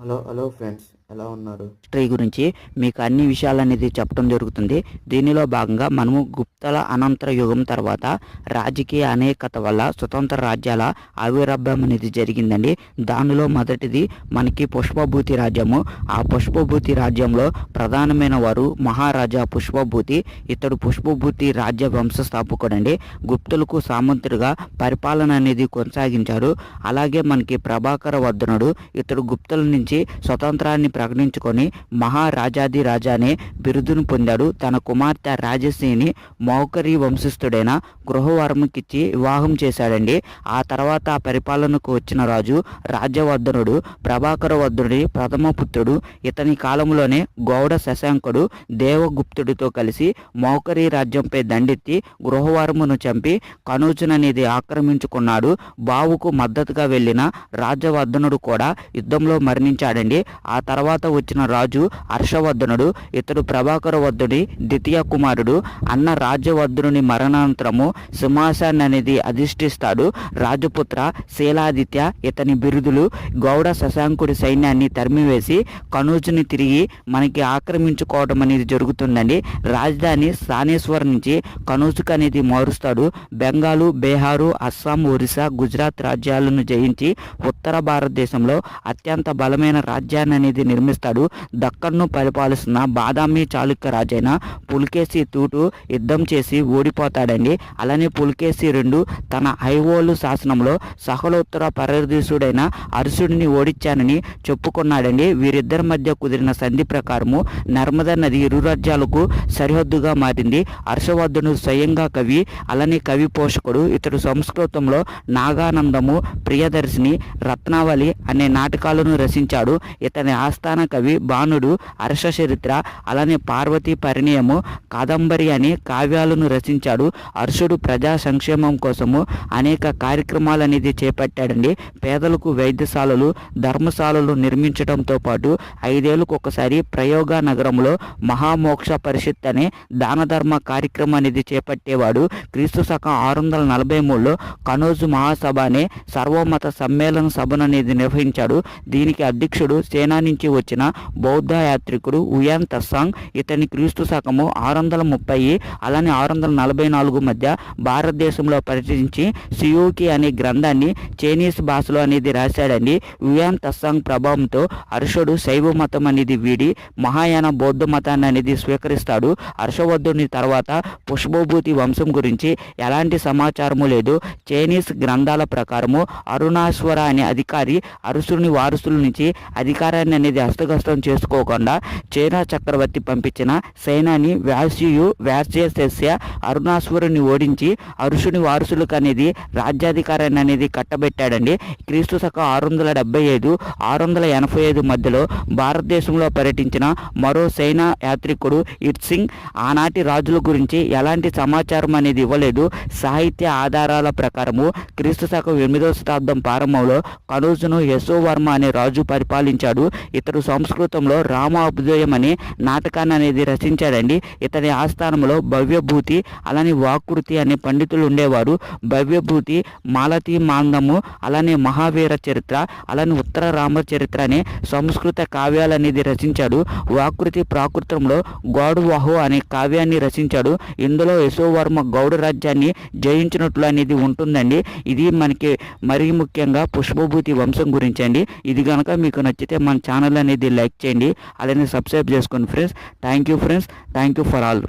Hello hello friends ఎలా ఉన్నారు? History గురించి మీకు అన్ని విషయాలు అనేది చెప్పడం జరుగుతుంది. దీనిలో భాగంగా మనము గుప్తల అనంతర యుగం తర్వాత రాజకీయ అనేకత వల్ల స్వతంత్ర రాజ్యాల ఆవిర్భావం అనేది జరిగిందండి. దానిలో మొదటిది మనకి పుష్పభూతి రాజ్యము. ఆ పుష్పభూతి రాజ్యంలో ప్రధానమైన వారు మహారాజా పుష్పభూతి. ఇతడు పుష్పభూతి రాజ్య వంశస్థాపకుడండి. గుప్తులకు సామంతుడిగా పరిపాలన అనేది కొనసాగించారు అలాగే మనకి ప్రభాకర వర్ధనుడు ఇతడు గుప్తుల నుంచి స్వతంత్రాన్ని ప్రకటించుకొని మహారాజాది రాజానే బిరుదును పొందాడు. తన కుమార్తె రాజశ్రీని మౌకరి వంశస్థుడైన గృహవర్మకిచ్చి వివాహం చేశాడండి. ఆ తర్వాత ఆ పరిపాలనకు వచ్చిన రాజు రాజ్యవర్ధనుడు ప్రభాకర వర్ధనుడి ప్రథమ పుత్రుడు ఇతని కాలంలోనే గౌడ శశాంకుడు దేవగుప్తుడితో కలిసి మౌకరి రాజ్యంపై దండెత్తి గృహవర్మను చంపి కనూచుననేది ఆక్రమించుకున్నాడు. బావుకు మద్దతుగా వెళ్ళిన రాజవర్ధనుడు కూడా యుద్ధంలో జయించాడండి ఆ తర్వాత వచ్చిన రాజు హర్షవర్ధనుడు ఇతడు ప్రభాకర వర్ధుడి ద్వితీయ కుమారుడు అన్న రాజ్యవర్ధనుని మరణానంతరము సింహాసనాన్ని అనేది అధిష్ఠిస్తాడు. రాజపుత్ర శీలాదిత్య ఇతని బిరుదులు గౌడ శశాంకుడి సైన్యాన్ని తరిమివేసి కనూజుని తిరిగి మనకి ఆక్రమించుకోవడం అనేది జరుగుతుందండి. రాజధాని సానేశ్వర్ నుంచి కనూజుకు అనేది మారుస్తాడు. బెంగాలు బీహారు అస్సాం ఒరిస్సా గుజరాత్ రాజ్యాలను జయించి ఉత్తర భారతదేశంలో అత్యంత బలమైన రాజ్యాన్ని అనేది నిర్మిస్తాడు. దక్కన్ను పరిపాలిస్తున్న బాదామి చాళుక్య రాజైన పులికేసి తూటు యుద్ధం చేసి ఓడిపోతాడండి. అలానే పులికేసి రెండు తన ఐవోలు శాసనంలో సహలోత్తర పరదీసుడైన అరుసుడిని ఓడించానని చెప్పుకున్నాడండి. వీరిద్దరి మధ్య కుదిరిన సంధి ప్రకారము నర్మదా నది ఇరు రాజ్యాలకు సరిహద్దుగా మారింది. హర్షవర్ధనుడు స్వయంగా కవి అలానే కవి పోషకుడు ఇతడు సంస్కృతంలో నాగానందము ప్రియదర్శిని రత్నావళి అనే నాటకాలను రచించాడు. ఇతని ఆస్థాన కవి బాణుడు హర్ష చరిత్ర అలానే పార్వతీ పరిణయము కాదంబరి అనే కావ్యాలను రచించాడు. హర్షుడు ప్రజా సంక్షేమం కోసము అనేక కార్యక్రమాలు అనేది చేపట్టాడండి. పేదలకు వైద్యశాలలు ధర్మశాలలు నిర్మించడంతో పాటు ఐదేళ్ళకు ఒకసారి ప్రయోగ నగరంలో మహామోక్ష పరిషత్ అనే దాన ధర్మ కార్యక్రమం అనేది చేపట్టేవాడు. క్రీస్తు శకం ఆరు వందల నలభై మూడులో కనోజు మహాసభ అనే సర్వమత సమ్మేళన సభను అనేది నిర్వహించాడు. దీనికి అధ్యక్షుడు సేనా నుంచి వచ్చిన బౌద్ధ యాత్రికుడు ఉయాన్ తస్సాంగ్ ఇతని క్రీస్తు శకము ఆరు వందల ముప్పై అలానే ఆరు వందల నలభై నాలుగు మధ్య భారతదేశంలో పర్యటించి సియోకి అనే గ్రంథాన్ని చైనీస్ భాషలో అనేది రాశాడండి. ఉయాన్ తస్సాంగ్ ప్రభావంతో హర్షుడు శైవ మతం అనేది వీడి మహాయాన బౌద్ధ మతాన్ని అనేది స్వీకరిస్తాడు. హర్షవర్ధుని తర్వాత పుష్పభూతి వంశం గురించి ఎలాంటి సమాచారము లేదు. చైనీస్ గ్రంథాల ప్రకారము అరుణాశ్వర అనే అధికారి అరుసుని వారసుల నుంచి అధికారాన్ని అనేది హస్తగస్తం చేసుకోకుండా చైనా చక్రవర్తి పంపించిన సైనాన్ని వ్యాసియు వ్యాస్యశస్య అరుణాశ్వరుని ఓడించి అరుషుని వారసులకు అనేది రాజ్యాధికారాన్ని అనేది కట్టబెట్టాడండి. క్రీస్తు శక ఆరు వందల డెబ్బై ఐదు ఆరు వందల ఎనభై ఐదు మధ్యలో భారతదేశంలో పర్యటించిన మరో సైనా యాత్రికుడు ఇట్సింగ్ ఆనాటి రాజుల గురించి ఎలాంటి సమాచారం అనేది ఇవ్వలేదు. సాహిత్య ఆధారాల ప్రకారము క్రీస్తు శకం ఎనిమిదవ శతాబ్దం ప్రారంభంలో కనూజును యశోవర్మ అనే రాజు పరి పరిపాలించాడు ఇతడు సంస్కృతంలో రామ అనే నాటకాన్ని అనేది రచించాడండి. ఇతని ఆస్థానంలో భవ్యభూతి అలానే వాకృతి అనే పండితులు ఉండేవారు భవ్యభూతి మాలతీ మాందము అలానే మహావీర చరిత్ర అలానే ఉత్తర రామచరిత్ర అనే సంస్కృత కావ్యాలు అనేది రచించాడు. వాకృతి ప్రాకృతంలో గౌడవాహు అనే కావ్యాన్ని రచించాడు. ఇందులో యశోవర్మ గౌడ రాజ్యాన్ని జయించినట్లు అనేది ఉంటుందండి. ఇది మనకి మరీ ముఖ్యంగా పుష్పభూతి వంశం గురించి అండి ఇది కనుక మీకు నచ్చితే మన ఛానల్ అనేది లైక్ చేయండి అలానే సబ్స్క్రైబ్ చేసుకోండి friends. Thank you friends thank you for all